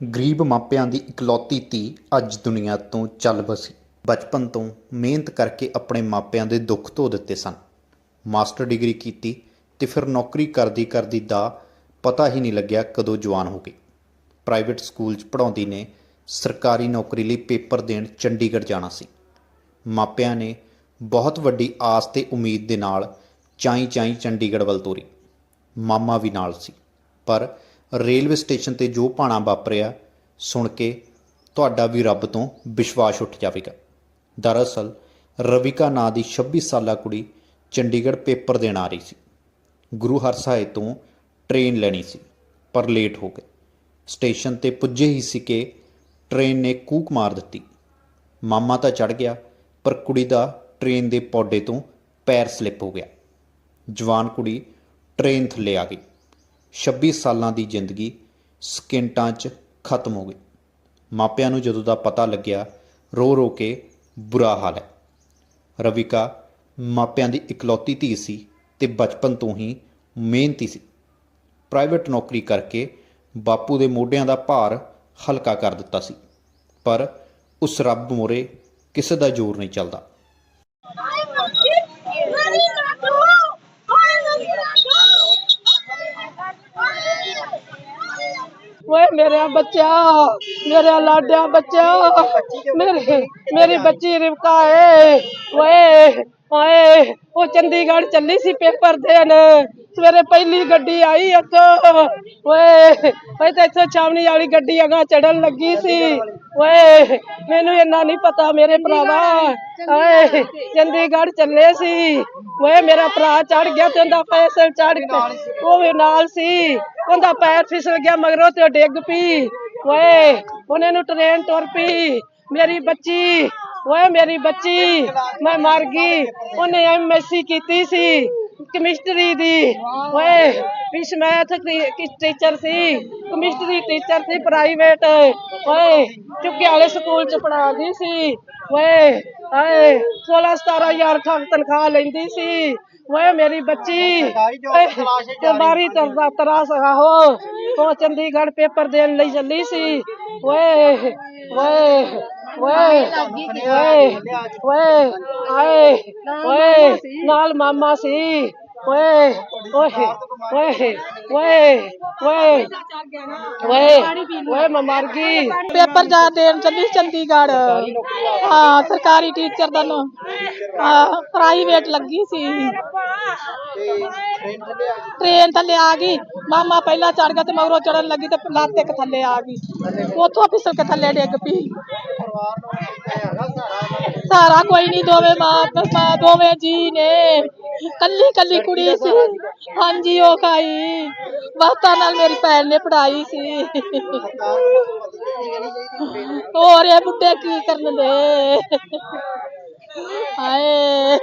ਗਰੀਬ ਮਾਪਿਆਂ ਦੀ ਇਕਲੌਤੀ ਧੀ ਅੱਜ ਦੁਨੀਆ ਤੋਂ ਚੱਲ ਬਸੀ ਬਚਪਨ ਤੋਂ ਮਿਹਨਤ ਕਰਕੇ ਆਪਣੇ ਮਾਪਿਆਂ ਦੇ ਦੁੱਖ ਧੋ ਦਿੱਤੇ ਸਨ। ਮਾਸਟਰ ਡਿਗਰੀ ਕੀਤੀ ਤੇ ਫਿਰ ਨੌਕਰੀ ਕਰਦੀ ਕਰਦੀ ਦਾ ਪਤਾ ਹੀ ਨਹੀਂ ਲੱਗਿਆ ਕਦੋਂ ਜਵਾਨ ਹੋ ਗਈ। ਪ੍ਰਾਈਵੇਟ ਸਕੂਲ 'ਚ ਪੜ੍ਹਾਉਂਦੀ ਨੇ ਸਰਕਾਰੀ ਨੌਕਰੀ ਲਈ ਪੇਪਰ ਦੇਣ ਚੰਡੀਗੜ੍ਹ ਜਾਣਾ ਸੀ। ਮਾਪਿਆਂ ਨੇ ਬਹੁਤ ਵੱਡੀ ਆਸ ਤੇ ਉਮੀਦ ਦੇ ਨਾਲ ਚਾਈ ਚਾਈ ਚੰਡੀਗੜ੍ਹ ਵੱਲ ਤੋਰੀ। ਮਾਮਾ ਵੀ ਨਾਲ ਸੀ, ਪਰ ਰੇਲਵੇ ਸਟੇਸ਼ਨ ਤੇ ਜੋ ਭਾਣਾ ਵਾਪਰਿਆ, ਸੁਣ ਕੇ ਤੁਹਾਡਾ ਵੀ ਰੱਬ ਤੋਂ ਵਿਸ਼ਵਾਸ ਉੱਠ ਜਾਵੇਗਾ। ਦਰਅਸਲ, ਰਵਿਕਾ ਨਾਂ ਦੀ 26 ਸਾਲਾ ਕੁੜੀ ਚੰਡੀਗੜ੍ਹ ਪੇਪਰ ਦੇਣ ਆ ਰਹੀ ਸੀ। ਗੁਰੂ ਹਰਸਾਏ ਤੋਂ ਟ੍ਰੇਨ ਲੈਣੀ ਸੀ, ਪਰ ਲੇਟ ਹੋ ਗਏ। ਸਟੇਸ਼ਨ ਤੇ ਪੁੱਜੇ ਹੀ ਸੀ ਕਿ ਟ੍ਰੇਨ ਨੇ ਕੂਕ ਮਾਰ ਦਿੱਤੀ। ਮਾਮਾ ਤਾਂ ਚੜ ਗਿਆ, ਪਰ ਕੁੜੀ ਦਾ ਟ੍ਰੇਨ ਦੇ ਪੌਡੇ ਤੋਂ ਪੈਰ ਸਲਿੱਪ ਹੋ ਗਿਆ। ਜਵਾਨ ਕੁੜੀ ਟ੍ਰੇਨ ਥੱਲੇ ਆ ਗਈ। 26 ਸਾਲਾਂ ਦੀ ਜ਼ਿੰਦਗੀ ਸਕਿੰਟਾਂ 'ਚ ਖਤਮ ਹੋ ਗਈ। ਮਾਪਿਆਂ ਨੂੰ ਜਦੋਂ ਦਾ ਪਤਾ ਲੱਗਿਆ, ਰੋ ਰੋ ਕੇ ਬੁਰਾ ਹਾਲ ਹੈ। ਰਵਿਕਾ ਮਾਪਿਆਂ ਦੀ ਇਕਲੌਤੀ ਧੀ ਸੀ ਤੇ ਬਚਪਨ ਤੋਂ ਹੀ ਮਿਹਨਤੀ ਸੀ। ਪ੍ਰਾਈਵੇਟ ਨੌਕਰੀ ਕਰਕੇ ਬਾਪੂ ਦੇ ਮੋਢਿਆਂ ਦਾ ਭਾਰ ਹਲਕਾ ਕਰ ਦਿੱਤਾ ਸੀ, ਪਰ ਉਸ ਰੱਬ ਮੋਰੇ ਕਿਸੇ ਦਾ ਜ਼ੋਰ ਨਹੀਂ ਚੱਲਦਾ। ਓਏ ਮੇਰਾ ਬੱਚਾ ਮੇਰਾ ਲਾਡਿਆ ਬੱਚਾ ਮੇਰੇ ਮੇਰੀ ਬੱਚੀ ਰਿਵਕਾ ਏ ਓਏ। ਓਏ ਉਹ ਚੰਡੀਗੜ੍ਹ ਚੱਲੀ ਸੀ ਪੇਪਰ ਦੇਣ। ਸਵੇਰੇ ਪਹਿਲੀ ਗੱਡੀ ਆਈ ਇੱਥੋਂ ਓਏ ਓਏ ਤੇ ਇੱਥੋਂ ਛਾਵਣੀ ਵਾਲੀ ਗੱਡੀ ਅਗਾ ਚੜਨ ਲੱਗੀ ਸੀ। ਓਏ, ਮੈਨੂੰ ਇੰਨਾ ਨਹੀਂ ਪਤਾ ਮੇਰੇ ਭਰਾਵਾ। ਓਏ ਚੰਡੀਗੜ੍ਹ ਚੱਲੇ ਸੀ। ਓਏ, ਮੇਰਾ ਭਰਾ ਚੜ ਗਿਆ ਤੇ ਉਹਦਾ ਫੈਸਲ ਚੜ ਗਿਆ ਉਹ ਵੀ ਨਾਲ ਸੀ। ਉਹਦਾ ਪੈਰ ਫਿਸਲ ਗਿਆ ਮਗਰੋਂ ਤੇ ਡਿੱਗ ਪਈ। ਓਏ, ਉਹਨੇ ਨੂੰ ਟ੍ਰੇਨ ਤੁਰ ਪਈ। ਮੇਰੀ ਬੱਚੀ ਓਏ ਮੇਰੀ ਬੱਚੀ, ਮੈਂ ਮਰ ਗਈ। ਉਹਨੇ ਐਮਐਸਸੀ ਕੀਤੀ ਸੀ ਕੈਮਿਸਟਰੀ ਦੀ। ਓਏ ਵਿਸ਼ ਮੈਥ ਟੀਚਰ ਸੀ ਕੈਮਿਸਟਰੀ ਟੀਚਰ ਸੀ ਪ੍ਰਾਈਵੇਟ ਓਏ ਚੁੱਕੇ ਵਾਲੇ ਸਕੂਲ ਚ ਪੜਾਉਂਦੀ ਸੀ। ਓਏ, ਹਾਏ 16 17000 ਠੱਗ ਤਨਖਾਹ ਲੈਂਦੀ ਸੀ। ਓਏ, ਮੇਰੀ ਬੱਚੀ, ਓਏ ਤੇ ਬਾਰੀ ਤਰਦਾ ਤਰਾਸ ਹੋ ਉਹ ਚੰਡੀਗੜ੍ਹ ਪੇਪਰ ਦੇਣ ਲਈ ਚੱਲੀ ਸੀ। ਓਏ ਓਏ ਓਏ ਓਏ ਓਏ ਆਏ ਓਏ ਨਾਲ ਮਾਮਾ ਸੀ ਓਏ ਓਏ ਓਏ ਓਏ ਓਏ ਓਏ ਓਏ ਮੈਂ ਮਰ ਗਈ ਪੇਪਰ ਜਾ ਦੇਣ ਚੱਲੀ ਚੰਡੀਗੜ੍ਹ ਹਾਂ ਸਰਕਾਰੀ ਟੀਚਰ ਦਾ ਨਾ ਪ੍ਰਾਈਵੇਟ ਲੱਗੀ ਸੀ। ਟ੍ਰੇਨ ਥੱਲੇ ਆ ਗਈ। ਮਾਮਾ ਪਹਿਲਾਂ ਚੜ ਗਿਆ ਤੇ ਮਗਰੋਂ ਚੜਨ ਲੱਗੀ ਤੇ ਲੱਤ ਇੱਕ ਥੱਲੇ ਆ ਗਈ। ਉੱਥੋਂ ਫਿਸਲ ਕੇ ਥੱਲੇ ਡਿੱਗ ਪਈ। ਸਾਰਾ ਕੋਈ ਨਹੀਂ, ਦੋਵੇਂ ਮਾਂ ਮਾਂ ਦੋਵੇਂ ਜੀ ਨੇ। ਕੱਲੀ ਕੱਲੀ ਕੁੜੀ ਸੀ। ਹਾਂਜੀ, ਉਹ ਖਾਈ। ਬਾਤਾਂ ਨਾਲ ਮੇਰੀ ਭੈਣ ਨੇ ਪੜਾਈ ਸੀ। ਹੋਰ ਇਹ ਬੁੱਢੇ ਕੀ ਕਰਨ ਦੇ ਹਾਏ